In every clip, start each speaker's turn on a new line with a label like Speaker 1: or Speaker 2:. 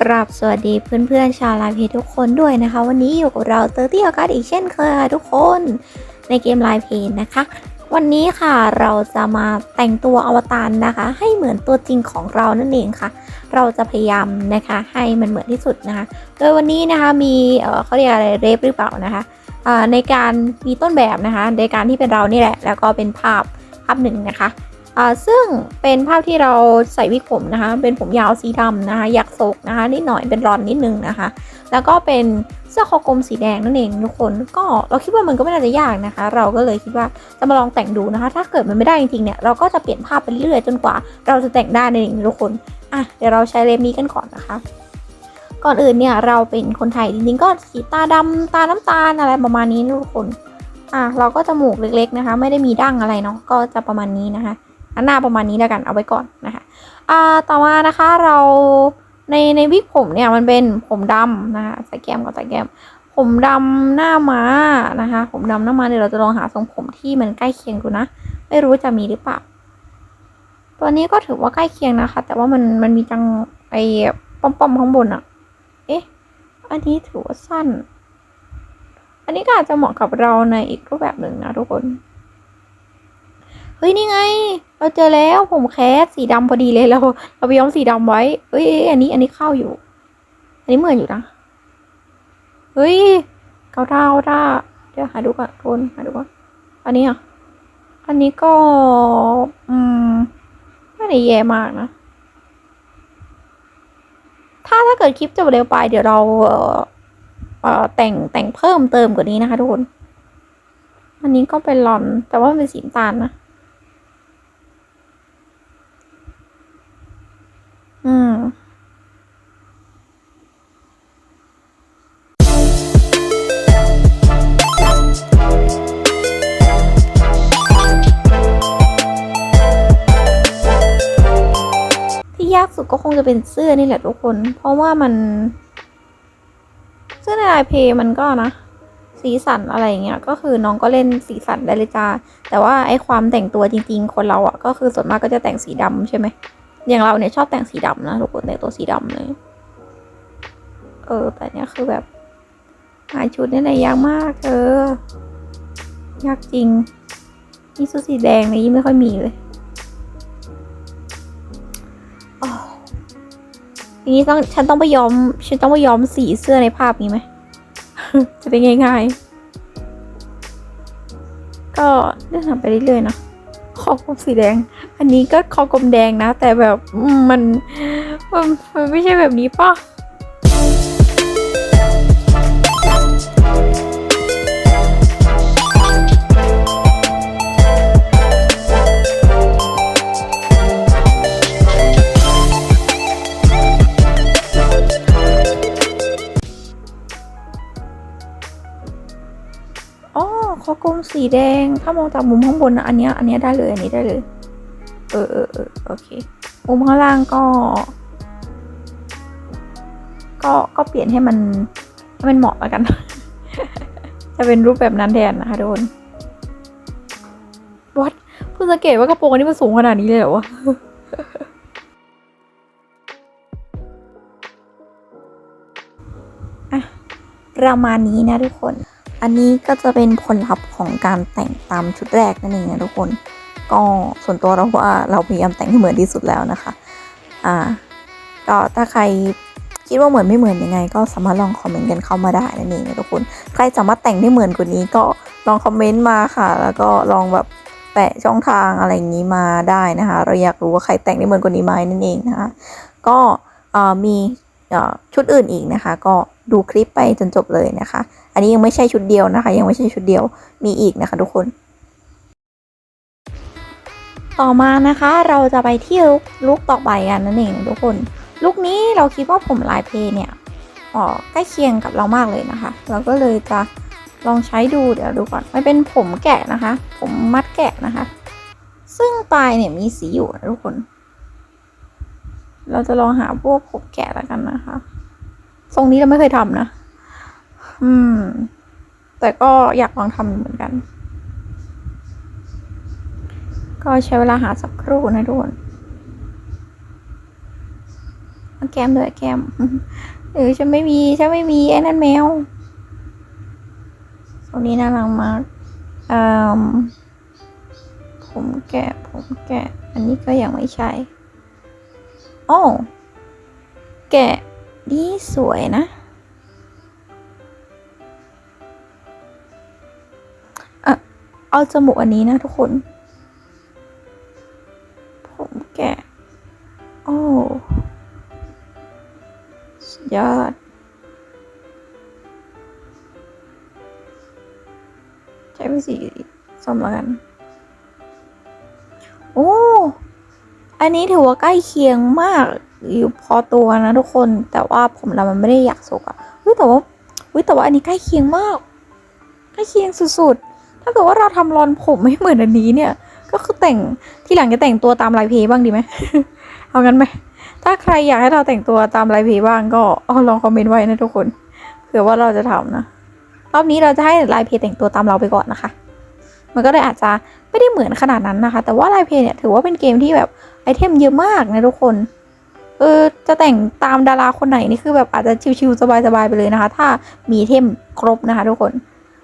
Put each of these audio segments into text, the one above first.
Speaker 1: กราบสวัสดีเพื่อนๆชาวไลฟ์เพจทุกคนด้วยนะคะ วันนี้อยู่กับเราเตอร์ตี้อากาศอีกเช่นเคยค่ะทุกคนในเกมไลฟ์เพจนะคะ วันนี้ค่ะเราจะมาแต่งตัวอวตารนะคะ ให้เหมือนตัวจริงของเรานั่นเองค่ะ เราจะพยายามนะคะให้มันเหมือนที่สุดนะคะ โดยวันนี้นะคะมีเอ่อเขาเรียกอะไรเรฟหรือเปล่านะคะในการมีต้นแบบนะคะ ในการที่เป็นเรานี่แหละ แล้วก็เป็นภาพภาพหนึ่งนะคะ ซึ่งเป็นภาพที่เราใส่วิกผมนะคะ เป็นผมยาวสีดำนะคะ ยักโศกนะคะ นิดหน่อยเป็นรอนนิดนึงนะคะ แล้วก็เป็นเสื้อคอกลมสีแดงนั่นเองทุกคน ก็เราคิดว่ามันก็ไม่น่าจะยากนะคะ เราก็เลยคิดว่าจะมาลองแต่งดูนะคะ ถ้าเกิดมันไม่ได้จริงๆเนี่ย เราก็จะเปลี่ยนภาพไปเรื่อยจนกว่า เราจะแต่งได้นั่นเองทุกคน อะ เดี๋ยวเราใช้เล็บนี้กันก่อนนะคะก่อนอื่นเนี่ยเราเป็นคนไทยจริงๆก็สีตาดำตาน้ำตาลอะไรประมาณนี้ทุกคน อะเราก็จมูกเล็กๆนะคะ ไม่ได้มีดั้งอะไรเนาะก็จะประมาณนี้นะคะ อันหน้าประมาณนี้แล้วกันเอาไว้ก่อนนะคะอ่าต่อมานะคะเราในในวิกผมเนี่ยมันเป็นผมดำนะคะใส่แก้มกับใส่แก้ม ผมดำหน้าม้านะคะ ผมดำหน้าม้าเดี๋ยวเราจะลองหาทรงผมที่มันใกล้เคียงดูนะ ไม่รู้จะมีหรือเปล่า ตัวนี้ก็ถือว่าใกล้เคียงนะคะ แต่ว่ามันมันมีจังไอ้ป้อมข้างบนอะเอ๊ะ อันนี้ถือว่าสั้น อันนี้ก็อาจจะเหมาะกับเราในอีกรูปแบบหนึ่งนะทุกคน เฮ้ยนี่ไง เราเจอแล้วผมแคสสีดำพอดีเลยเราเราไปย้อมสีดำไว้เอ้ยอันนี้อันนี้เข้าอยู่ อันนี้เหมือนอยู่นะเฮ้ยเขาท่าเขาท่าเดี๋ยวหาดูก่อนทุกคนหาดูก่อนอันนี้อะอันนี้ก็ อืมไม่ได้แย่มากนะ ถ้าถ้าเกิดคลิปจบเร็วไปเดี๋ยวเราเอ่อแต่งแต่งเพิ่มเติมกว่านี้นะคะทุกคน อันนี้ก็เป็นหลอน แต่ว่าเป็นสีน้ำตาลนะ อืมที่ยากสุดก็คงจะเป็นเสื้อนี่แหละทุกคน เพราะว่ามัน เสื้อในลายเพลมันก็นะสีสันอะไรอย่างเงี้ย ก็คือน้องก็เล่นสีสันได้เลยจ้าแต่ว่าไอ้ความแต่งตัวจริง ๆ คนเราอะก็คือส่วนมากก็จะแต่งสีดำใช่ไหม อย่างเราเนี่ยชอบแต่งสีดำนะทุกคนแต่งตัวสีดำเลย เออ แต่เนี้ยคือแบบหาชุดเนี่แหละยากมากเธอยากจริงนี่ชุดสีแดงเนี่ยยิ่งไม่ค่อยมีเลยอ้าวทีนี้ต้องฉันต้องไปย้อม ฉันต้องไปย้อมสีเสื้อในภาพนี้ไหม จะได้ง่ายๆ ก็เลื่อนทำไปเรื่อยๆนะคอกลมสีแดง อันนี้ก็คอกลมแดงนะ แต่แบบมันมันมันไม่ใช่แบบนี้ป่ะอ๋อคอกลมสีแดง ถ้ามองจากมุมข้างบนนะอันเนี้ยอันเนี้ยได้เลย อันนี้ได้เลย ออเออเออโอเคมุมข้างล่างก็ ก็ก็เปลี่ยนให้มันให้มันเหมาะแล้วกัน จะเป็นรูปแบบนั้นแทนนะคะทุกคนวัดเพิ่งสังเกตว่ากระโปรงอันนี้มันสูงขนาดนี้เลยเหรอวะอะประมาณนี้นะทุกคน อันนี้ก็จะเป็นผลลัพธ์ของการแต่งตามชุดแรกนั่นเองนะทุกคน ก็ส่วนตัวเราว่าเราพยายามแต่งให้เหมือนที่สุดแล้วนะคะ อ่า ก็ถ้าใครคิดว่าเหมือนไม่เหมือนยังไง ก็สามารถลองคอมเมนต์กันเข้ามาได้นั่นเองนะทุกคน ใครสามารถแต่งได้เหมือนกว่านี้ก็ลองคอมเมนต์มาค่ะ แล้วก็ลองแบบแปะช่องทางอะไรอย่างนี้มาได้นะคะ เราอยากรู้ว่าใครแต่งได้เหมือนกว่านี้ไหมนั่นเองนะคะ ก็มีชุดอื่นอีกนะคะ ก็ดูคลิปไปจนจบเลยนะคะ อันนี้ยังไม่ใช่ชุดเดียวนะคะ ยังไม่ใช่ชุดเดียวมีอีกนะคะ ทุกคน ต่อมานะคะเราจะไปที่ลุกต่อไปกันนั่นเองทุกคนลุกนี้เราคิดว่าผมลายเพลเนี่ยอ๋อใกล้เคียงกับเรามากเลยนะคะ เราก็เลยจะลองใช้ดูเดี๋ยวดูก่อนมันเป็นผมแกะนะคะ ผมมัดแกะนะคะ ซึ่งปลายเนี่ยมีสีอยู่นะทุกคน เราจะลองหาพวกผมแกะแล้วกันนะคะ ทรงนี้เราไม่เคยทำนะ อืม แต่ก็อยากลองทำเหมือนกัน ก็ใช้เวลาหาสักครู่นะทุกคนแก้มด้วยแก้มเออฉันไม่มีฉันไม่มีไอ้นั่นแมวตรงนี้น่ารักมากอืมผมแกะผมแกะ อันนี้ก็ยังไม่ใช่โอ้แกะดีสวยนะอะเอาจมูกอันนี้นะทุกคน แล้วกัน โอ้ อันนี้ถือว่าใกล้เคียงมากอยู่พอตัวนะทุกคน แต่ว่าผมเรามันไม่ได้อยากสกอะเฮ้ยแต่ว่าเฮ้ยแต่ว่าอันนี้ใกล้เคียงมาก ใกล้เคียงสุดๆ ถ้าเกิดว่าเราทำรอนผมไม่เหมือนอันนี้เนี่ย ก็คือแต่งที่หลังจะแต่งตัวตามลายเพย์บ้างดีไหมเอางั้นไหมถ้าใครอยากให้เราแต่งตัวตามลายเพย์บ้างก็ลองคอมเมนต์ไว้นะทุกคนเผื่อว่าเราจะทำนะรอบนี้เราจะให้ลายเพย์แต่งตัวตามเราไปก่อนนะคะ มันก็เลยอาจจะไม่ได้เหมือนขนาดนั้นนะคะ แต่ว่าไลายเพลย์เนี่ยถือว่าเป็นเกมที่แบบไอเทมเยอะมากนะทุกคนเออจะแต่งตามดาราคนไหนนี่คือแบบอาจจะชิวๆสบายๆไปเลยนะคะ ถ้ามีเทมครบนะคะ ทุกคน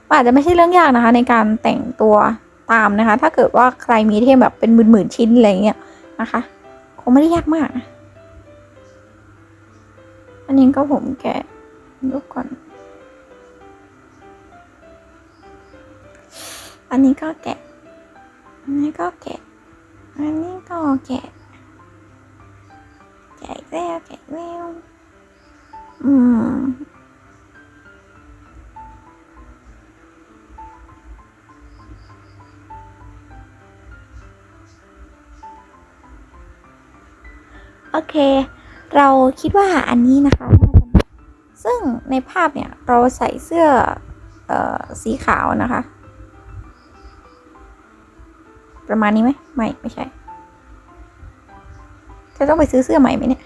Speaker 1: มันอาจจะไม่ใช่เรื่องยากนะคะ ในการแต่งตัวตามนะคะ ถ้าเกิดว่าใครมีเทมแบบเป็นหมื่นๆชิ้นอะไรเงี้ยนะคะคงไม่ได้ยากมาก อันนี้ก็ผมแกะดูก่อน อันนี้ก็แกะ อันนี้ก็แกะ อันนี้ก็แกะ แกะแล้วแกะแล้วอืมโอเค เราคิดว่าอันนี้นะคะน่าจะเหมาะซึ่งในภาพเนี่ย เราใส่เสื้อเอ่อสีขาวนะคะ ประมาณนี้ไหมไม่ ไม่ใช่จะต้องไปซื้อเสื้อใหม่ไหมเนี่ย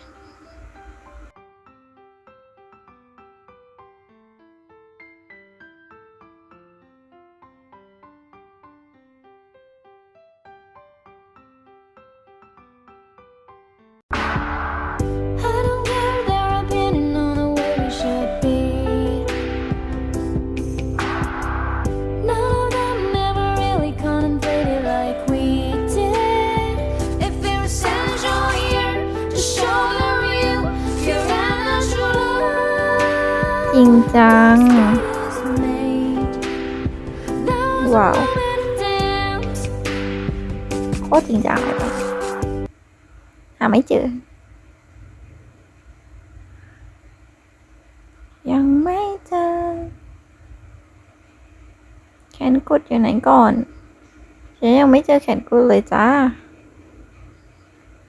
Speaker 1: Wow.
Speaker 2: a moment to dance.
Speaker 1: โคตรจริงจังเลยปะหาไม่เจอ ยังไม่เจอ แขนกุดอยู่ไหนก่อนฉันยังไม่เจอแขนกุดเลยจ้า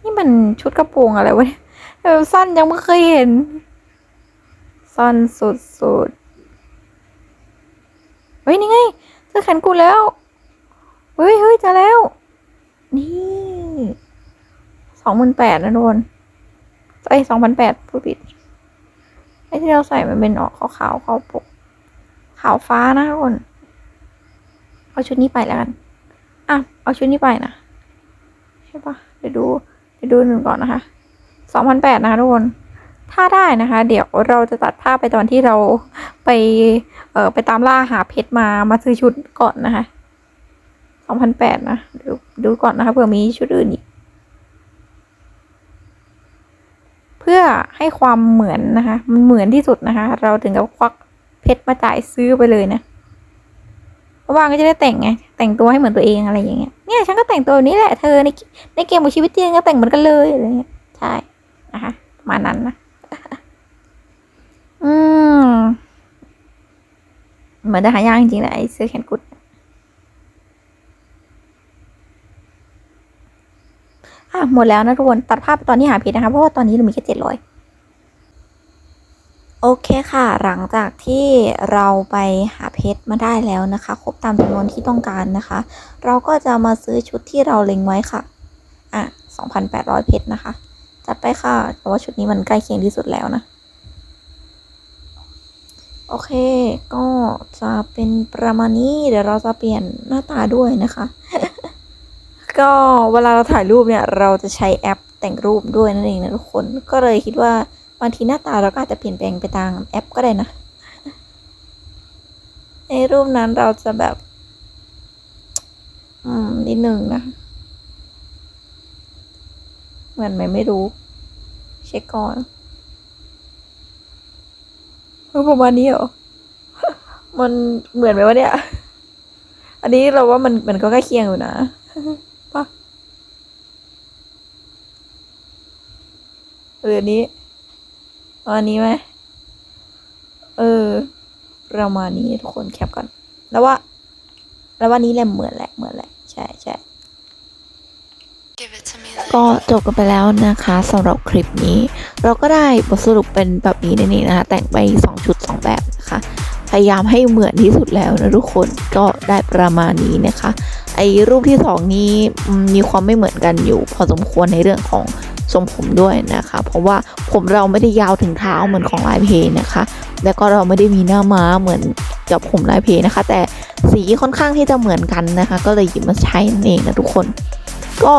Speaker 1: นี่มันชุดกระโปรงอะไรวะเนี่ยเออสั้นยังไม่เคยเห็น สั้นสุดๆเฮ้ย นี่ไงเจอแขนกุดแล้ว เฮ้ยเฮ้ยเจอแล้ว นี่สองหมื่นแปดนะทุกคนเอ้สองพันแปดพูดผิดไอ้ที่เราใส่มันเป็นออกขาวขาวขาวปก ขาวฟ้านะทุกคนเอาชุดนี้ไปแล้วกันอะเอาชุดนี้ไปนะใช่ปะเดี๋ยวดู เดี๋ยวดูหนึ่งก่อนนะคะสองพันแปดนะคะทุกคน ถ้าได้นะคะ เดี๋ยวเราจะตัดภาพไปตอนที่เราไปเออไปตามล่าหาเพชรมามาซื้อชุดก่อนนะคะสองพันแปดนะดูดูก่อนนะคะเผื่อมีชุดอื่นอีก เพื่อให้ความเหมือนนะคะ มันเหมือนที่สุดนะคะ เราถึงกับควักเพชรมาจ่ายซื้อไปเลยนะเพราะว่าก็จะได้แต่งไง แต่งตัวให้เหมือนตัวเองอะไรอย่างเงี้ย เนี่ยฉันก็แต่งตัวนี้แหละเธอในในเกมของชีวิตจริงก็แต่งเหมือนกันเลยอะไรเงี้ย ใช่ นะคะประมาณนั้นนะ อืมเหมือนจะหายากจริงๆแหละไอ้เสื้อแขนกุดอะหมดแล้วนะทุกคน ตัดภาพตอนที่หาเพชรนะคะเพราะว่าตอนนี้เรามีแค่เจ็ดร้อยโอเคค่ะ หลังจากที่เราไปหาเพชรมาได้แล้วนะคะ ครบตามจำนวนที่ต้องการนะคะ เราก็จะมาซื้อชุดที่เราเล็งไว้ค่ะ อะ 2,800 เพชรนะคะ จัดไปค่ะเพราะว่าชุดนี้มันใกล้เคียงที่สุดแล้วนะ โอเค ก็จะเป็นประมาณนี้ เดี๋ยวเราจะเปลี่ยนหน้าตาด้วยนะคะ ก็เวลาเราถ่ายรูปเนี่ย เราจะใช้แอปแต่งรูปด้วยนั่นเองนะทุกคน ก็เลยคิดว่าบางทีหน้าตาเราก็อาจจะเปลี่ยนแปลงไปตามแอปก็ได้นะ ในรูปนั้นเราจะแบบ อืมนิดหนึ่งนะ เหมือนไหมไม่รู้ เช็คก่อน ประมาณนี้เหรอ มันเหมือนไหมวะเนี่ย อันนี้เราว่ามันมันก็ใกล้เคียงอยู่นะปะเอออันนี้เอาอันนี้ไหมเออ ประมาณนี้ทุกคนแคปก่อน แล้วว่า แล้วว่านี้แหละเหมือนแหละเหมือนแหละ ใช่ใช่ ก็จบกันไปแล้วนะคะสำหรับคลิปนี้ เราก็ได้บทสรุปเป็นแบบนี้นั่นะคะ แต่งไป 2 ชุด 2 แบบนะคะ พยายามให้เหมือนที่สุดแล้วนะทุกคนก็ได้ประมาณนี้นะคะ ไอ้รูปที่ 2 นี้มีความไม่เหมือนกันอยู่ พอสมควรในเรื่องของทรงผมด้วยนะคะ เพราะว่าผมเราไม่ได้ยาวถึงเท้าเหมือนของลายเพนะคะ แล้วก็เราไม่ได้มีหน้าม้าเหมือนกับผมลายเพนะคะ แต่สีค่อนข้างที่จะเหมือนกันนะคะ ก็เลยหยิบมาใช้นั่นเองนะทุกคน ก็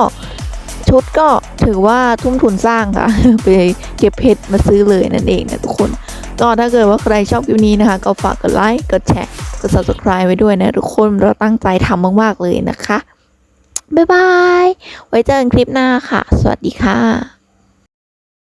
Speaker 1: ชุดก็ถือว่าทุ่มทุนสร้างค่ะ ไปเก็บเพชรมาซื้อเลยนั่นเองนะทุกคน ก็ถ้าเกิดว่าใครชอบคลิปนี้นะคะ ก็ฝากกดไลค์กดแชร์กด subscribe ไว้ด้วยนะทุกคนเราตั้งใจทำมาก ๆ เลยนะคะ บ๊ายบาย ไว้เจอกันคลิปหน้าค่ะ สวัสดีค่ะ